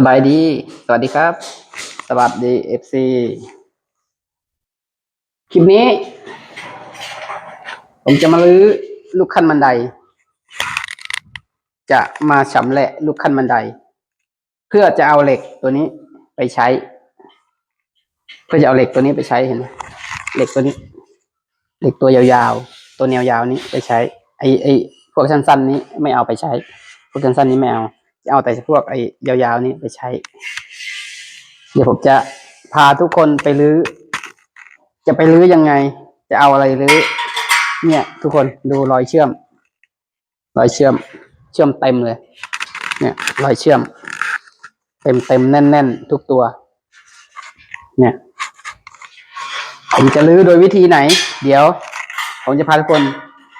สบายดี สวัสดีครับ สวัสดีเอฟซีคลิปนี้ ผมจะมาลื้อลูกขั้นบันได จะมาชำแหละลูกขั้นบันได เพื่อจะเอาเหล็กตัวนี้ไปใช้ เพื่อจะเอาเหล็กตัวนี้ไปใช้เห็นไหมเหล็กตัวนี้ เหล็กตัวยาวๆ ตัวแนวยาวนี้ไปใช้ ไอไอพวกสั้นๆนี้ไม่เอาไปใช้ พวกสั้นๆนี้ไม่เอา จะเอาแต่พวกไอ้ยาวๆนี้ไปใช้ เดี๋ยวผมจะพาทุกคนไปรื้อ จะไปรื้อยังไง จะเอาอะไรรื้อ เนี่ย ทุกคนดูรอยเชื่อม รอยเชื่อม เชื่อมเต็มเลย เนี่ย รอยเชื่อม เต็มเต็มๆแน่น ๆ ทุกตัว เนี่ย ผมจะรื้อโดยวิธีไหน เดี๋ยว ผมจะพาทุกคน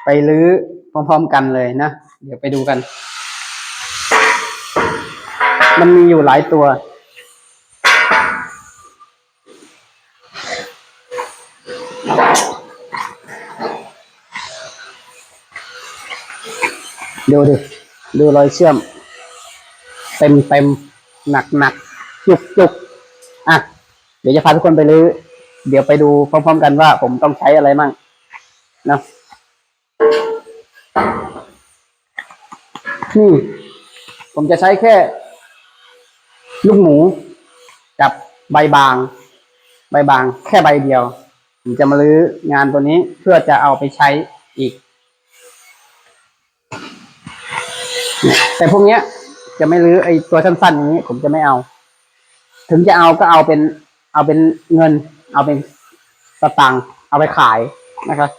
ไปรื้อพร้อม ๆ กันเลยนะ เดี๋ยวไปดูกัน มันมีอยู่หลายตัว ดูดิ ดูรอยเชื่อม เต็มเต็มหนักหนักจุกจุกอะ เดี๋ยวจะพาทุกคนไปรื้อ เดี๋ยวไปดูพร้อมๆกันว่าผมต้องใช้อะไรมั่งนะนี่ ผมจะใช้แค่ ลูกหมู กับใบบาง ใบบาง แค่ใบเดียว ผมจะมาลื้องานตัวนี้เพื่อจะเอาไปใช้อีก แต่พวกเนี้ย จะไม่ลื้อไอตัวสั้นๆอย่างนี้ ผมจะไม่เอา ถึงจะเอาก็เอาเป็น เอาเป็นเงิน เอาเป็นสตังค์เอาไปขายนะครับ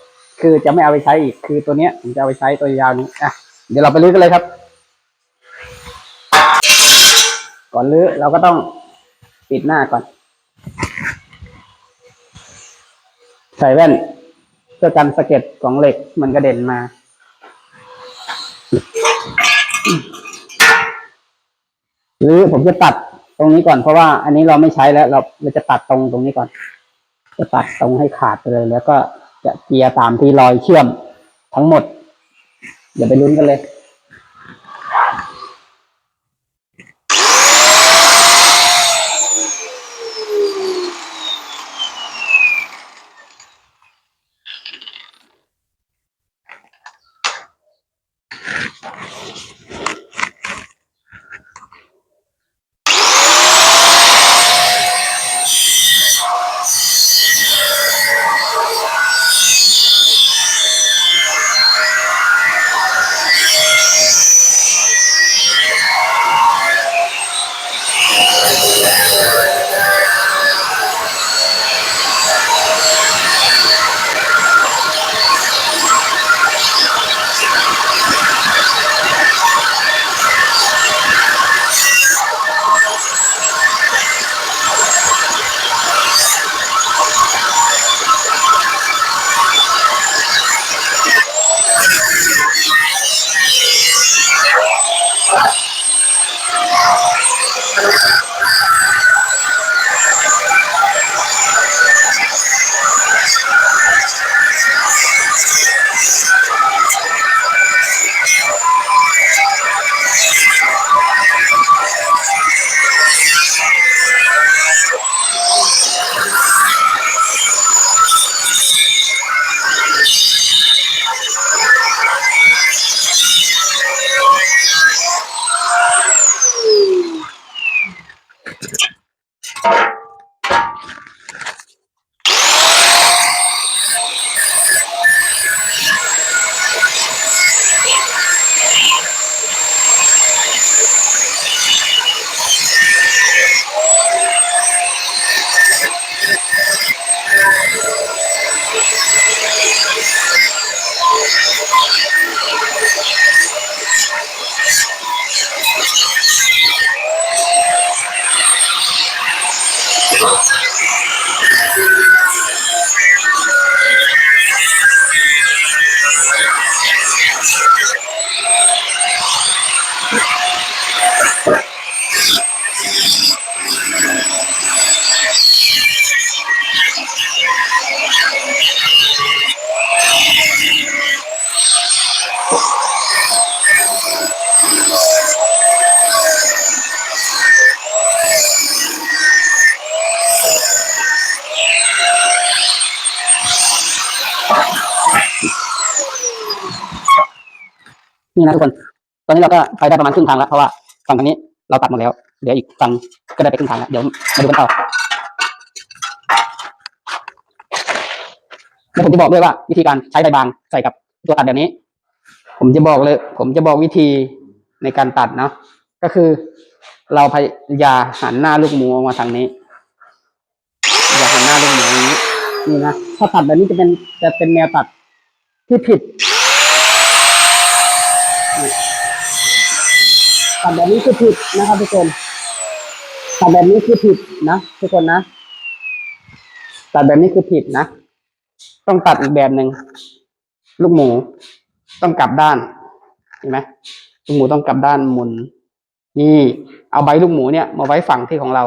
คือจะไม่เอาไปใช้อีก คือตัวเนี้ยผมจะเอาไปใช้ตัวยาวนี้อะเดี๋ยวเราไปลื้อกันเลยครับ ก่อนลื้อเราก็ต้องปิดหน้าก่อน ใส่แว่นเพื่อกันสะเก็ดของเหล็กมันกระเด็นมา หรือผมจะตัดตรงนี้ก่อนเพราะว่าอันนี้เราไม่ใช้แล้ว เราเราจะตัดตรงตรงนี้ก่อน จะตัดตรงให้ขาดไปเลยแล้วก็จะเกียร์ตามที่รอยเชื่อมทั้งหมดเดี๋ยวไปลุ้นกันเลย นี่นะทุกคน ตอนนี้เราก็ไปได้ประมาณครึ่งทางแล้ว เพราะว่าฝั่งทางนี้เราตัดหมดแล้วเหลืออีกฝั่งก็ได้ไปครึ่งทางแล้ว เดี๋ยวมาดูกันต่อแล้วผมจะบอกด้วยว่าวิธีการใช้ใบบางใส่กับตัวตัดแบบนี้ ผมจะบอกเลย ผมจะบอกวิธีในการตัดเนาะ ก็คือ เราพยายามหันหน้าลูกหมูออกมาทางนี้ อย่าหันหน้าลูกหมูอย่างนี้ นี่นะ ถ้าตัดแบบนี้จะเป็นจะเป็นแนวตัดที่ผิดนี่ ตัดแบบนี้คือผิดนะครับทุกคนตัดแบบนี้คือผิดนะทุกคนนะ ตัดแบบนี้คือผิดนะ ต้องตัดอีกแบบหนึ่งลูกหมูต้องกลับด้านเห็นไหมลูกหมูต้องกลับด้านหมุน นี่ เอาใบลูกหมูเนี่ย มาไว้ฝั่งที่ของเรา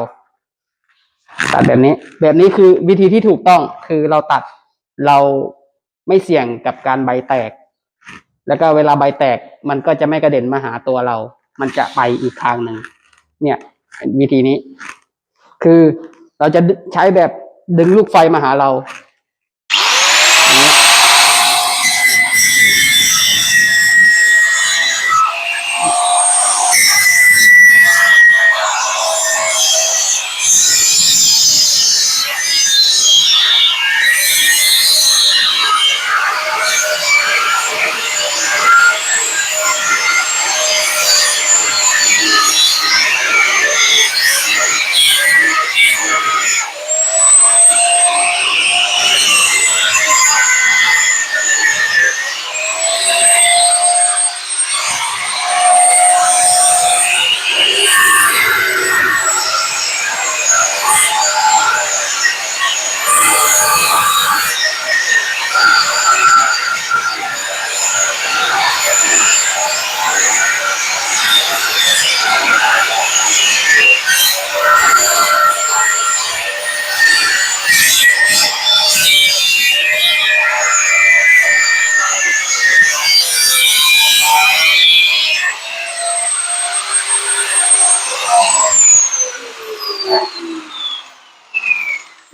ตัดแบบนี้ แบบนี้คือวิธีที่ถูกต้องคือเราตัดเราไม่เสี่ยงกับการใบแตก แล้วก็เวลาใบแตกมันก็จะไม่กระเด็นมาหาตัวเรา มันจะไปอีกทางหนึ่งเนี่ยวิธีนี้ คือเราจะใช้แบบดึงลูกไฟมาหาเรา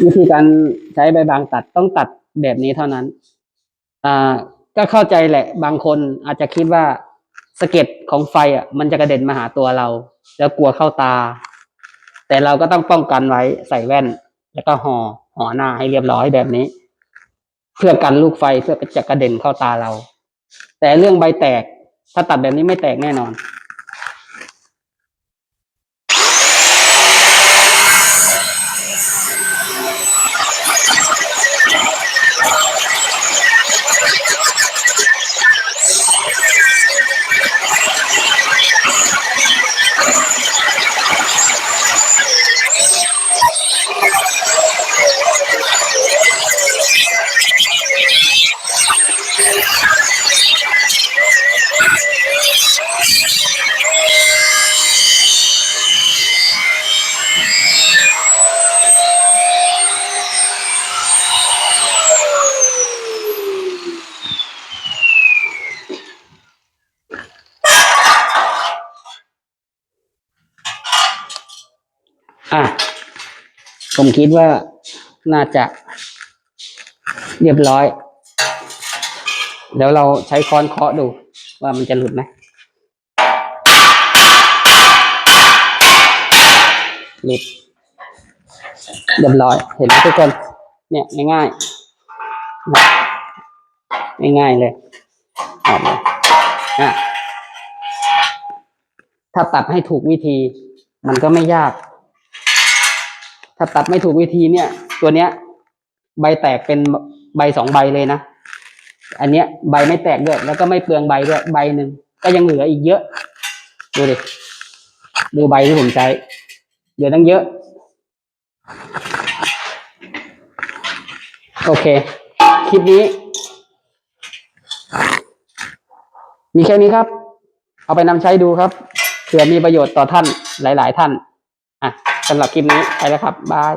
วิธีการใช้ใบบางตัดต้องตัดแบบนี้เท่านั้น อ่า ก็เข้าใจแหละ บางคนอาจจะคิดว่าสะเก็ดของไฟอะ มันจะกระเด็นมาหาตัวเรา แล้วกลัวเข้าตา แต่เราก็ต้องป้องกันไว้ใส่แว่น แล้วก็ห่อห่อหน้าให้เรียบร้อยแบบนี้ เพื่อกันลูกไฟเพื่อจะกระเด็นเข้าตาเรา แต่เรื่องใบแตก ถ้าตัดแบบนี้ไม่แตกแน่นอน ผมคิดว่าน่าจะเรียบร้อยเดี๋ยวเราใช้ค้อนเคาะดูว่ามันจะหลุดไหมหลุดเรียบร้อย เห็นไหมทุกคน เนี่ยง่ายๆง่ายๆเลยออกเลยอะถ้าตัดให้ถูกวิธี มันก็ไม่ยาก ถ้าตัดไม่ถูกวิธีเนี่ย ตัวเนี้ย ใบแตกเป็นใบสองใบเลยนะ อันเนี้ยใบไม่แตกด้วย แล้วก็ไม่เปลืองใบด้วยใบหนึ่งก็ยังเหลืออีกเยอะ ดูดิ ดูใบที่ผมใช้ เหลือตั้งเยอะ โอเค คลิปนี้ มีแค่นี้ครับ เอาไปนำใช้ดูครับเผื่อมีประโยชน์ต่อท่านหลาย ๆ ท่าน อะ สำหรับคลิปนี้ไปแล้วครับบาย